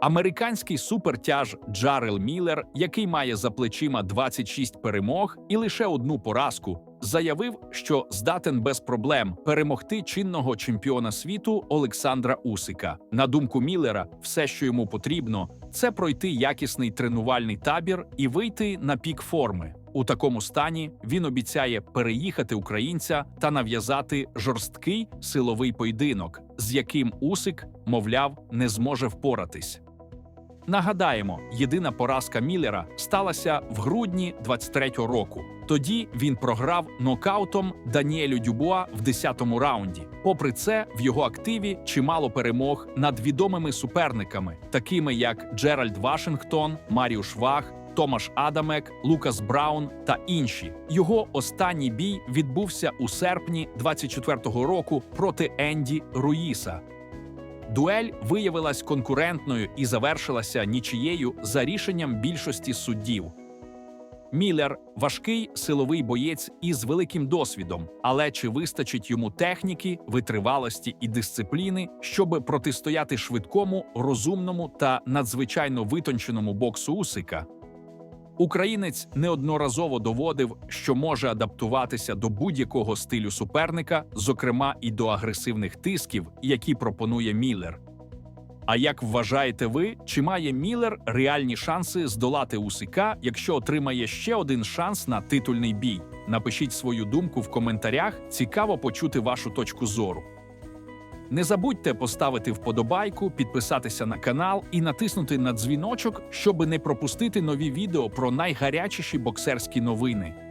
Американський супертяж Джарел Міллер, який має за плечима 26 перемог і лише одну поразку, заявив, що здатен без проблем перемогти чинного чемпіона світу Олександра Усика. На думку Міллера, все, що йому потрібно, це пройти якісний тренувальний табір і вийти на пік форми. У такому стані він обіцяє переїхати українця та нав'язати жорсткий силовий поєдинок, з яким Усик, мовляв, не зможе впоратись. Нагадаємо, єдина поразка Міллера сталася в грудні 23-го року. Тоді він програв нокаутом Даніелю Дюбуа в 10-му раунді. Попри це, в його активі чимало перемог над відомими суперниками, такими як Джеральд Вашингтон, Маріуш Вах, Томаш Адамек, Лукас Браун та інші. Його останній бій відбувся у серпні 24-го року проти Енді Руїса. Дуель виявилась конкурентною і завершилася нічією за рішенням більшості суддів. Міллер важкий силовий боєць із великим досвідом, але чи вистачить йому техніки, витривалості і дисципліни, щоб протистояти швидкому, розумному та надзвичайно витонченому боксу Усика? Українець неодноразово доводив, що може адаптуватися до будь-якого стилю суперника, зокрема і до агресивних тисків, які пропонує Міллер. А як вважаєте ви, чи має Міллер реальні шанси здолати Усика, якщо отримає ще один шанс на титульний бій? Напишіть свою думку в коментарях. Цікаво почути вашу точку зору. Не забудьте поставити вподобайку, підписатися на канал і натиснути на дзвіночок, щоб не пропустити нові відео про найгарячіші боксерські новини.